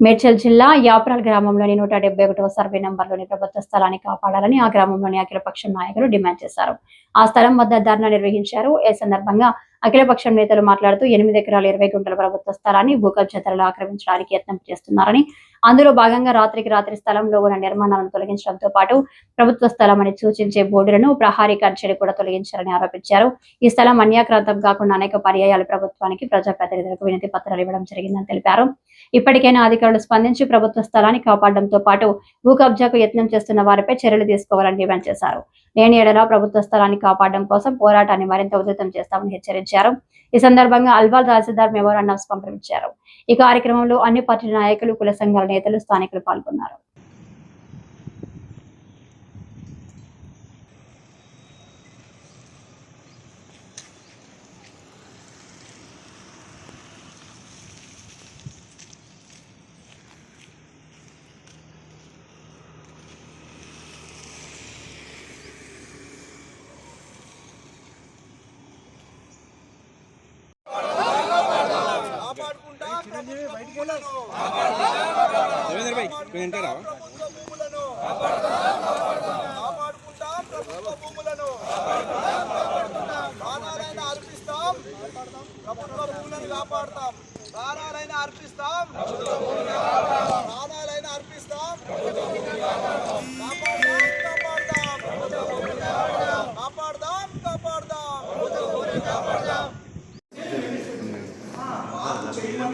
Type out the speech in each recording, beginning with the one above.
మేడ్చల్ జిల్లా యాప్రాల్ గ్రామంలోని నూట డెబ్బై ఒకటవ సర్వే నంబర్లోని ప్రభుత్వ స్థలాన్ని కాపాడాలని ఆ గ్రామంలోని అఖిలపక్షం నాయకులు డిమాండ్ చేశారు. ఆ స్థలం వద్ద ధర్నా నిర్వహించారు. ఈ సందర్భంగా అఖిలపక్షం నేతలు మాట్లాడుతూ ఎనిమిది ఎకరాల ఇరవై గుంటల ప్రభుత్వ స్థలాన్ని భూకబ్జతలు ఆక్రమించడానికి యత్నం చేస్తున్నారని అందులో భాగంగా రాత్రికి రాత్రి స్థలంలో ఉన్న నిర్మాణాలను తొలగించడంతో పాటు ప్రభుత్వ స్థలం అని సూచించే బోర్డులను ప్రహారీ కర్చడి కూడా తొలగించారని ఆరోపించారు. ఈ స్థలం అన్యాక్రాంతం కాకుండా అనేక పర్యాయాలు ప్రభుత్వానికి ప్రజాప్రతినిధులకు వినతి పత్రాలు ఇవ్వడం జరిగిందని తెలిపారు. ఇప్పటికైనా అధికారులు స్పందించి ప్రభుత్వ స్థలాన్ని కాపాడడంతో పాటు భూ కబ్జాకు యత్నం చేస్తున్న వారిపై చర్యలు తీసుకోవాలని డిమాండ్ చేశారు. లేని ఎడలా ప్రభుత్వ స్థలాన్ని కాపాడడం కోసం పోరాటాన్ని మరింత ఉధృతం చేస్తామని హెచ్చరించారు. ఈ సందర్భంగా అల్వాల్ తహసీల్దార్ మెమోరాండమ్స్ పంపించారు ఈ కార్యక్రమంలో అన్ని పార్టీల నాయకులు కుల సంఘాల నేతలు స్థానికులు పాల్గొన్నారు. దేవేంద్ర భాయ్ ప్రాణాలైనా అర్పిస్తాం ప్రభుత్వ భూములను కాపాడుతాం ప్రాణాలైనా అర్పిస్తాం ప్రాణాలైనా అర్పిస్తాం.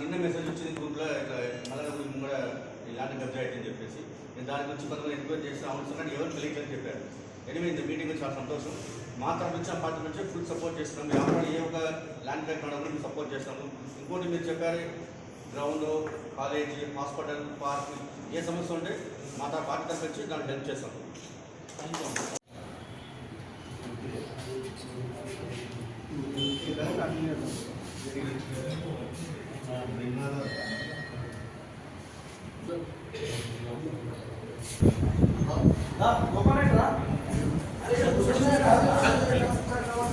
నిన్న మెసేజ్ వచ్చింది గ్రూప్లో ఇట్లా మళ్ళీ నాకు ముంగడ ఇలాంటి కబ్జా అని చెప్పేసి. నేను దాని గురించి కొంతమంది ఎంక్వైరీ చేసిన అవసరం ఎవరు తెలియట్లని చెప్పారు. ఎనివే ఇంత మీటింగ్ చాలా సంతోషం. మా తరఫు నుంచి ఆ పార్టీ నుంచి ఫుల్ సపోర్ట్ చేస్తున్నాం. వ్యాపారం ఏ ఒక ల్యాండ్ బ్యాంక్ మేము సపోర్ట్ చేస్తాము. ఇంకోటి మీరు చెప్పారు గ్రౌండ్ కాలేజీ హాస్పిటల్ పార్క్ ఏ సమస్య ఉంటే మా తరఫు పార్టీ తరఫు నుంచి దాన్ని హెల్ప్ చేస్తాం.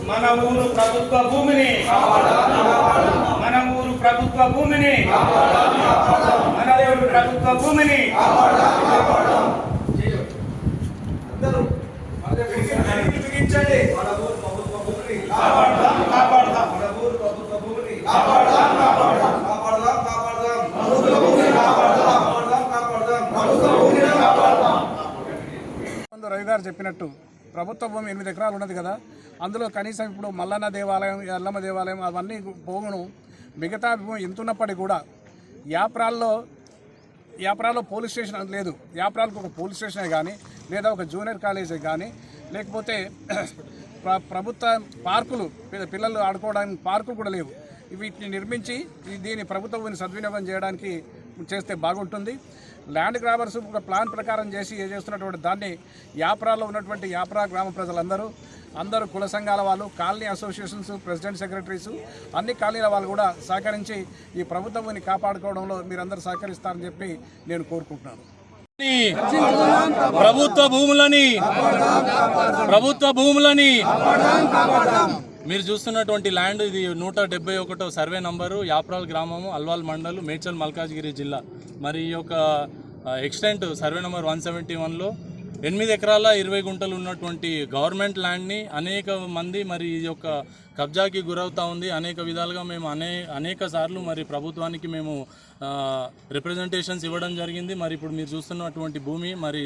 మన ఊరు ప్రభుత్వ భూమిని మన ఊరు ప్రభుత్వ భూమిని మన ఊరు ప్రభుత్వ భూమిని బిగించండి. మన ఊరు ప్రభుత్వ భూమిని కాపాడదాం కాపాడదాం మన ఊరు ప్రభుత్వ భూమిని కాపాడదాం కాపాడదాం కాపాడదాం కాపాడదాం ప్రభుత్వ భూమిని కాపాడదాం కాపాడదాం కాపాడదాం ప్రభుత్వ భూమిని కాపాడదాం ముందు రవి గారు చెప్పినట్టు ప్రభుత్వ భూమి ఎనిమిది ఎకరాలు ఉన్నది కదా. అందులో కనీసం ఇప్పుడు మల్లన్న దేవాలయం ఎల్లమ్మ దేవాలయం అవన్నీ పోగును మిగతా భూమి ఎంత ఉన్నప్పటికీ కూడా యాప్రాల్లో యాప్రాల్లో పోలీస్ స్టేషన్ లేదు. యాప్రాలకు ఒక పోలీస్ స్టేషనే కానీ లేదా ఒక జూనియర్ కాలేజే కానీ లేకపోతే ప్ర ప్రభుత్వ పార్కులు పిల్లలు ఆడుకోవడానికి పార్కులు కూడా లేవు. వీటిని నిర్మించి దీని ప్రభుత్వ భూమిని సద్వినియోగం చేయడానికి చేస్తే బాగుంటుంది. ల్యాండ్ గ్రాబర్స్ ఒక ప్లాన్ ప్రకారం చేసి చేస్తున్నటువంటి దాన్ని యాప్రాలో ఉన్నటువంటి యాప్రా గ్రామ ప్రజలందరూ అందరూ కుల సంఘాల వాళ్ళు కాలనీ అసోసియేషన్స్ ప్రెసిడెంట్ సెక్రటరీస్ అన్ని కాలనీల వాళ్ళు కూడా సహకరించి ఈ ప్రభుత్వాన్ని కాపాడుకోవడంలో మీరందరూ సహకరిస్తారని చెప్పి నేను కోరుకుంటున్నాను. ప్రభుత్వ భూములని ప్రభుత్వ భూములని మీరు చూస్తున్నటువంటి ల్యాండ్ ఇది నూట డెబ్బై ఒకటో సర్వే నంబరు యాప్రాల్ గ్రామము అల్వాల్ మండలు మేడ్చల్ మల్కాజ్గిరి జిల్లా. మరి ఈ యొక్క extent survey number one seventy వన్లో ఎనిమిది ఎకరాల ఇరవై గుంటలు ఉన్నటువంటి గవర్నమెంట్ ల్యాండ్ని అనేక మంది మరి ఈ యొక్క కబ్జాకి గురవుతూ ఉంది. అనేక విధాలుగా మేము అనే అనేక సార్లు మరి ప్రభుత్వానికి మేము రిప్రజెంటేషన్స్ ఇవ్వడం జరిగింది. మరి ఇప్పుడు మీరు చూస్తున్నటువంటి భూమి మరి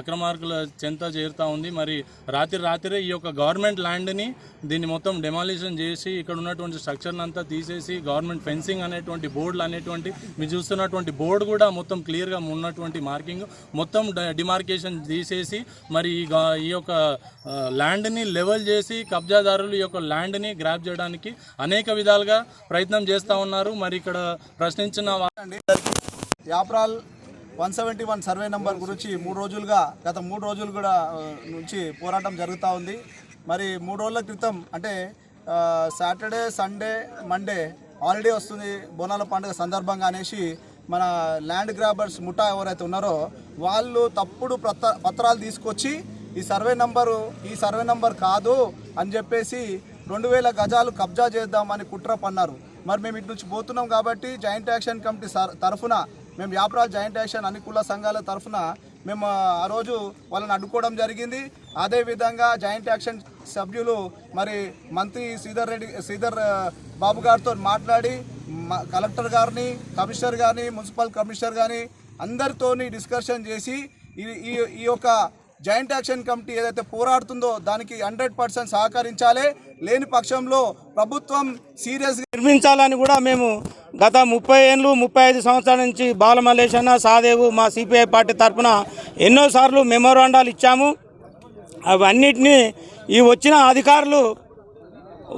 అక్రమార్కుల చెంత చేరుతూ ఉంది. మరి రాత్రి రాత్రే ఈ యొక్క గవర్నమెంట్ ల్యాండ్ని దీన్ని మొత్తం డెమాలిషన్ చేసి ఇక్కడ ఉన్నటువంటి స్ట్రక్చర్ని అంతా తీసేసి గవర్నమెంట్ ఫెన్సింగ్ అనేటువంటి బోర్డులు అనేటువంటి మీరు చూస్తున్నటువంటి బోర్డు కూడా మొత్తం క్లియర్గా ఉన్నటువంటి మార్కింగ్ మొత్తం డిమార్కేషన్ తీసేసి మరి ఈ ఈ యొక్క ల్యాండ్ని లెవెల్ చేసి కబ్జాదారులు ఈ యొక్క ల్యాండ్ని గ్రాప్ చేయడానికి అనేక విధాలుగా ప్రయత్నం చేస్తూ ఉన్నారు. మరి ఇక్కడ ప్రశ్నించిన Yapral one seventy one survey number గురించి మూడు రోజులుగా గత మూడు రోజులు కూడా నుంచి పోరాటం జరుగుతూ ఉంది. మరి మూడు రోజుల క్రితం అంటే సాటర్డే సండే మండే హాలిడే వస్తుంది. బోనాల పండుగ సందర్భంగా అనేసి మన ల్యాండ్ గ్రాబర్స్ ముఠా ఎవరైతే ఉన్నారో వాళ్ళు తప్పుడు పత్ర పత్రాలు తీసుకొచ్చి ఈ సర్వే నంబరు ఈ సర్వే నంబర్ కాదు అని చెప్పేసి రెండు వేల గజాలు కబ్జా చేద్దామని కుట్ర పన్నారు. మరి మేము ఇటు నుంచి పోతున్నాం కాబట్టి జాయింట్ యాక్షన్ కమిటీ తరఫున మేము వ్యాపారాలు జాయింట్ యాక్షన్ అన్ని కుల సంఘాల తరఫున మేము ఆ రోజు వాళ్ళని అడ్డుకోవడం జరిగింది. అదేవిధంగా జాయింట్ యాక్షన్ సభ్యులు మరి మంత్రి శ్రీధర్ రెడ్డి శ్రీధర్ బాబు గారితో మాట్లాడి కలెక్టర్ గారిని కమిషనర్ గారిని మున్సిపల్ కమిషనర్ గారిని అందరితోని డిస్కషన్ చేసి ఈ ఈ ఈ యొక్క జాయింట్ యాక్షన్ కమిటీ ఏదైతే పోరాడుతుందో దానికి హండ్రెడ్ పర్సెంట్ సహకరించాలి. లేని పక్షంలో ప్రభుత్వం సీరియస్గా నిర్మించాలని కూడా మేము గత ముప్పై ఏళ్ళు ముప్పై ఐదు సంవత్సరాల నుంచి బాలమల్లేశన్న సాదేవు మా సిపిఐ పార్టీ తరఫున ఎన్నోసార్లు మెమోరాండాలు ఇచ్చాము. అవన్నిటినీ ఈ వచ్చిన అధికారులు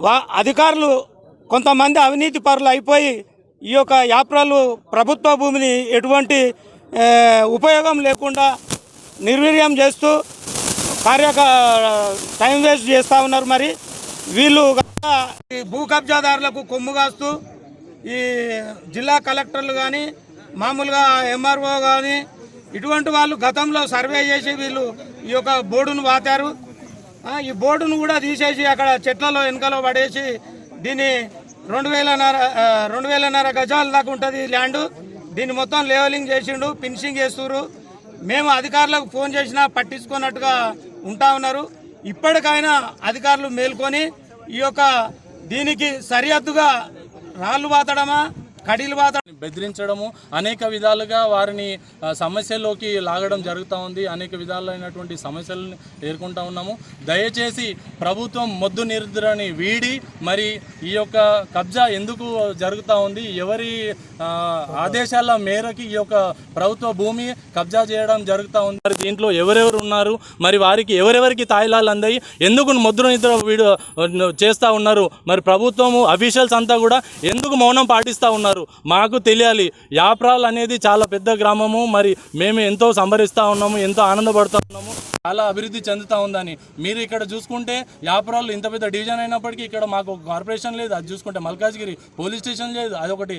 వా అధికారులు కొంతమంది అవినీతి పరులు అయిపోయి ఈ యొక్క యాప్రాలు ప్రభుత్వ భూమిని ఎటువంటి ఉపయోగం లేకుండా నిర్వీర్యం చేస్తూ కార్యక టైం వేస్ట్ చేస్తూ ఉన్నారు మరి. వీళ్ళు ఈ భూ కబ్జాదారులకు కొమ్ము కాస్తూ ఈ జిల్లా కలెక్టర్లు కానీ మామూలుగా ఎంఆర్ఓ కానీ ఇటువంటి వాళ్ళు గతంలో సర్వే చేసి వీళ్ళు ఈ యొక్క బోర్డును వాతారు. ఈ బోర్డును కూడా తీసేసి అక్కడ చెట్లలో వెనకలో పడేసి దీన్ని రెండు వేలన్నర రెండు వేలన్నర గజాల దాకా ఉంటుంది ల్యాండ్. దీన్ని మొత్తం లెవెలింగ్ చేసిండు ఫినిషింగ్ చేస్తున్నారు మేము అధికారులకు ఫోన్ చేసినా పట్టించుకున్నట్టుగా ఉంటా ఉన్నారు. ఇప్పటికైనా అధికారులు మేల్కొని ఈ యొక్క దీనికి సరిహద్దుగా రాళ్ళు బాతడమా కడీలు పాతడం బెదిరించడము అనేక విధాలుగా వారిని సమస్యల్లోకి లాగడం జరుగుతూ ఉంది. అనేక విధాలైనటువంటి సమస్యలను ఎదుర్కొంటా ఉన్నాము. దయచేసి ప్రభుత్వం మొద్దు నిద్రని వీడి మరి ఈ యొక్క కబ్జా ఎందుకు జరుగుతూ ఉంది? ఎవరి ఆదేశాల మేరకి ఈ యొక్క ప్రభుత్వ భూమి కబ్జా చేయడం జరుగుతూ ఉంది. మరి దీంట్లో ఎవరెవరు ఉన్నారు? మరి వారికి ఎవరెవరికి తాయిలాలు అందాయి? ఎందుకు మొద్దు నిద్ర వీడు చేస్తూ ఉన్నారు? మరి ప్రభుత్వము అఫీషియల్స్ అంతా కూడా ఎందుకు మౌనం పాటిస్తూ ఉన్నారు? మాకు తెలియాలి. యాప్రాల్ అనేది చాలా పెద్ద గ్రామము. మరి మేము ఎంతో సంబరిస్తూ ఉన్నాము ఎంతో ఆనందపడుతూ ఉన్నాము చాలా అభివృద్ధి చెందుతూ ఉందని. మీరు ఇక్కడ చూసుకుంటే యాప్రాల్ ఇంత పెద్ద డివిజన్ అయినప్పటికీ ఇక్కడ మాకు ఒక కార్పొరేషన్ లేదు. అది చూసుకుంటే మల్కాజ్గిరి పోలీస్ స్టేషన్ లేదు. అదొకటి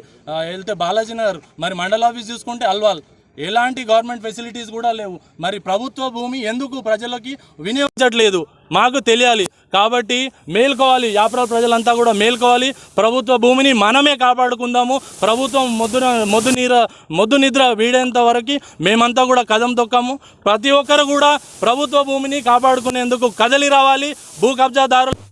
వెళ్తే బాలాజీ నగర్. మరి మండల ఆఫీస్ చూసుకుంటే అల్వాల్. ఎలాంటి గవర్నమెంట్ ఫెసిలిటీస్ కూడా లేవు. మరి ప్రభుత్వ భూమి ఎందుకు ప్రజలకి వినియోగించట్లేదు? మాకు తెలియాలి. కాబట్టి మేల్కోవాలి. యాప్రాల్ ప్రజలంతా కూడా మేల్కోవాలి. ప్రభుత్వ భూమిని మనమే కాపాడుకుందాము. ప్రభుత్వం మొద్దు మొద్దు నీర మొద్దు నిద్ర వీడేంత వరకు మేమంతా కూడా కదం తొక్కాము. ప్రతి ఒక్కరు కూడా ప్రభుత్వ భూమిని కాపాడుకునేందుకు కదలి రావాలి. భూ కబ్జాదారులు